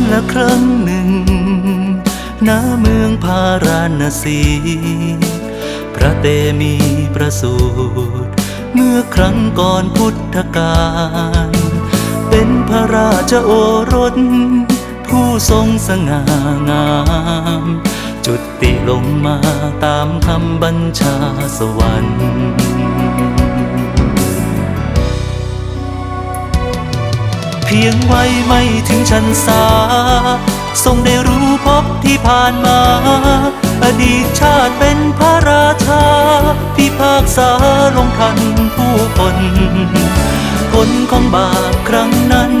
นละครั้งหนึ่งณเมืองพาราณสี พระเตมีประสูติเมื่อครั้งก่อนพุทธกาล เป็นพระราชโอรส ผู้ทรงสง่างาม จุติลงมาตามคำบัญชาสวรรค์ พียงวัยไม่ถึงชันษาทรงได้รู้พบที่ผ่านมา อดีตชาติเป็นพระราชา พิพากษาลงทันผู้คนผลของบาปครั้งนั้น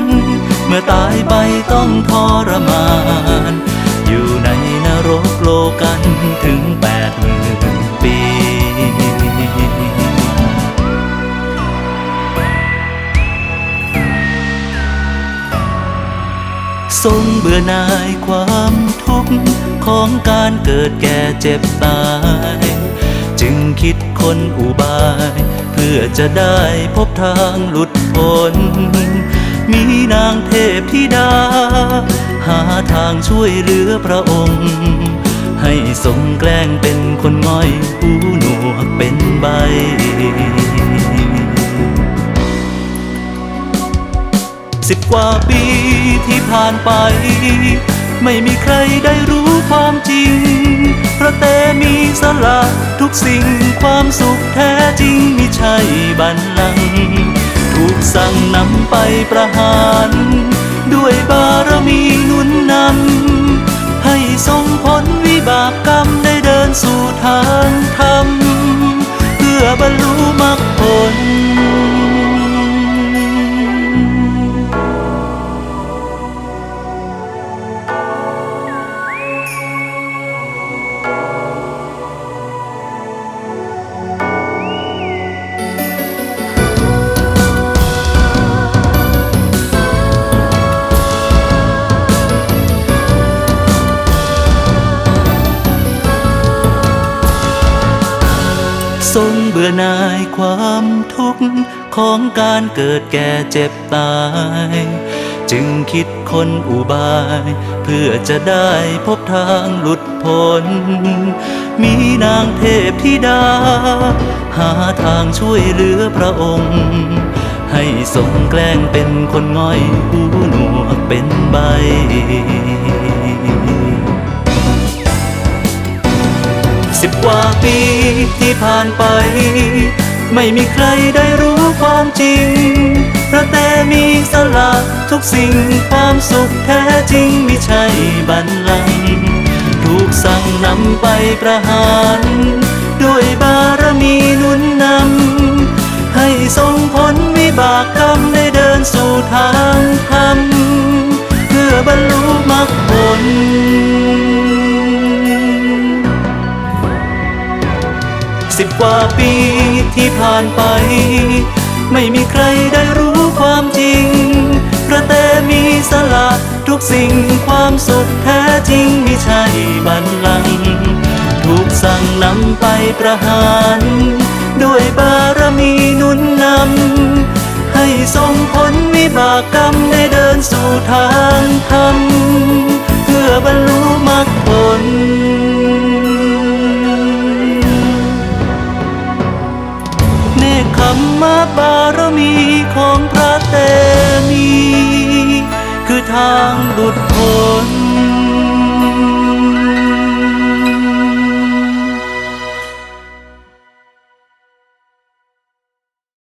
เมื่อตายไปต้องทรมาน อยู่ในนรกโลกันถึงแปดหมื่นปี ทรงเบื่อหน่ายความทุกข์ของการเกิดแก่เจ็บตาย จึงคิดคนอุบาย เพื่อจะได้พบทางหลุดพ้น มีนางเทพธิดา หาทางช่วยเหลือพระองค์ ให้ทรงแกล้งเป็นคนง่อยหูหนวกเป็นใบสิบกว่าปี ที่ผ่านไป ไม่มีใครได้รู้ความจริง พระเตมีสละทุกสิ่งความสุขแท้จริงไม่ใช่บันลัง ถูกสั่งนำไปประหาร ด้วยบารมีหนุนนำ ทรงเบื่อหน่ายความทุกข์ของการเกิดแก่เจ็บตาย จึงคิดคนอุบาย เพื่อจะได้พบทางหลุดพ้น มีนางเทพธิดา หาทางช่วยเหลือพระองค์ ให้ทรงแกล้งเป็นคนง่อยหูหนวกเป็นใบ สิบกว่าปีที่ผ่านไป ไม่มีใครได้รู้ความจริง พระแตมีสละทุกสิ่งความสุขแท้จริงไม่ใช่บันลังก์ถูกสั่งนำไปประหาร ด้วยบารมี กว่าปีที่ผ่านไป ไม่มีใครได้รู้ความจริง พระเตมีสละทุกสิ่งความสุขแท้จริงไม่ใช่บันลัง ถูกสั่งนำไปประหาร ด้วยบารมีนุนนำ ให้ทรงผลวิบากกรรมได้เดินสู่ทางธรรม เพื่อบรรลุมรรคผล นคขมมะบารมีของพระเตมี คือทางหลุดพ้น